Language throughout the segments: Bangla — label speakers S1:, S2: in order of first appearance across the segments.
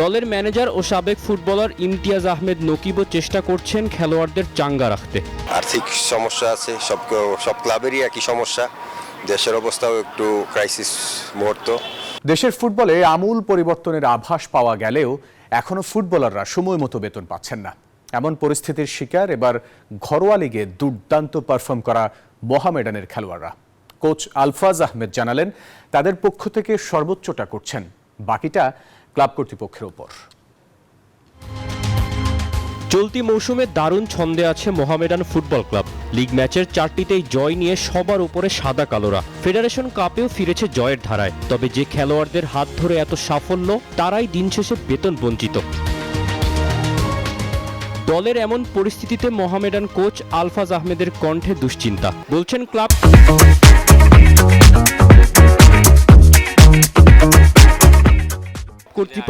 S1: দলের ম্যানেজার ও সাবেক ফুটবলার ইমতিয়াজ আহমেদ নকিবও চেষ্টা করছেন খেলোয়াড়দের চাঙ্গা রাখতে।
S2: আর্থিক সমস্যা আছে সব সব ক্লাবেরই একই সমস্যা। দেশের অবস্থাও একটু ক্রাইসিস মুহূর্ত।
S3: দেশের ফুটবলে আমূল পরিবর্তনের আভাস পাওয়া গেলেও এখনও ফুটবলাররা সময় মতো বেতন পাচ্ছেন না। এমন পরিস্থিতির শিকার এবার ঘরোয়া লিগে দুর্দান্ত পারফর্ম করা মোহামেডানের খেলোয়াড়রা। কোচ আলফাজ আহমেদ জানালেন তাদের পক্ষ থেকে সর্বোচ্চটা করছেন। বাকিটা ক্লাব কর্তৃপক্ষের ওপর।
S1: চলতি মৌসুমে দারুণ ছন্দে আছে মোহামেডান ফুটবল ক্লাব। লিগ ম্যাচের চারটিতেই জয় নিয়ে সবার উপরে সাদা কালোরা। ফেডারেশন কাপেও ফিরেছে জয়ের ধারায়। তবে যে খেলোয়াড়দের হাত ধরে এত সাফল্য, তারাই দিন শেষে বেতন বঞ্চিত। দলের এমন পরিস্থিতিতে মোহামেডান কোচ আলফাজ আহমেদের কণ্ঠে দুশ্চিন্তা। বলছেন ক্লাব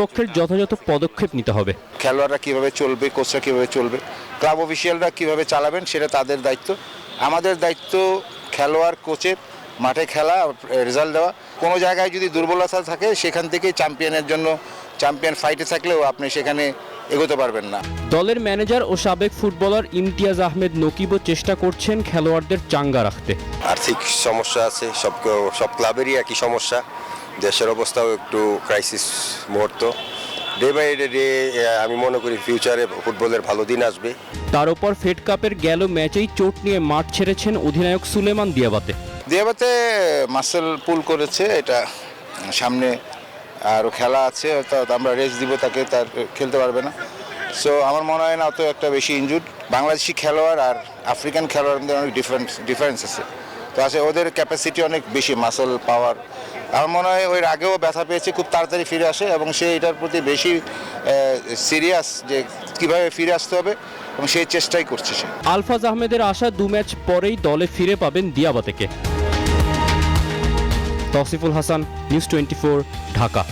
S1: কর্তৃপক্ষের যথাযথ পদক্ষেপ নিতে হবে।
S4: খেলোয়াড়রা কীভাবে চলবে কোচরা কীভাবে চলবে ক্লাব অফিসিয়ালরা কীভাবে চালাবেন সেটা তাদের দায়িত্ব। আমাদের দায়িত্ব খেলোয়াড় কোচের মাঠে খেলা রেজাল্ট দেওয়া। কোনো জায়গায় যদি দুর্বলতা থাকে সেখান থেকে চ্যাম্পিয়নের জন্য চ্যাম্পিয়ন ফাইটে থাকলেও আপনি সেখানে এগোতে পারবেন না।
S1: দলের ম্যানেজার ও সাবেক ফুটবলার ইমতিয়াজ আহমেদ নকিবও চেষ্টা করছেন খেলোয়াড়দের চাঙ্গা রাখতে।
S2: আর্থিক সমস্যা আছে সব সব ক্লাবেরই একই সমস্যা। দেশের অবস্থাও একটু ক্রাইসিস মুহূর্ত। ডে বাই ডে ডে আমি মনে করি ফিউচারে ফুটবলের ভালো দিন আসবে।
S1: তার উপর ফেড কাপের গেল ম্যাচেই চোট নিয়ে মাঠ ছেড়েছেন অধিনায়ক সুলেমান দিয়াবাতে।
S4: দিয়াবাতে মাসেল পুল করেছে এটা সামনে আরও খেলা আছে তো আমরা রেস্ট দিব তাকে তার খেলতে পারবে না। সো আমার মনে হয় না অত একটা বেশি ইনজুড বাংলাদেশি খেলোয়াড় আর আফ্রিকান খেলোয়াড়ের মধ্যে অনেক ডিফারেন্স ডিফারেন্স আছে। তো আছে ওদের ক্যাপাসিটি অনেক বেশি মাসেল পাওয়ার আমার মনে হয় ওই আগেও ব্যথা পেয়েছে, খুব তাড়াতাড়ি ফিরে আসে এবং সে এটার প্রতি বেশি সিরিয়াস যে কীভাবে ফিরে আসতে হবে এবং সেই চেষ্টাই করছে সে।
S1: আলফাজ আহমেদের আশা দু ম্যাচ পরেই দলে ফিরে পাবেন দিয়াবাতেকে। Tasiful Hasan, news twenty Dhaka.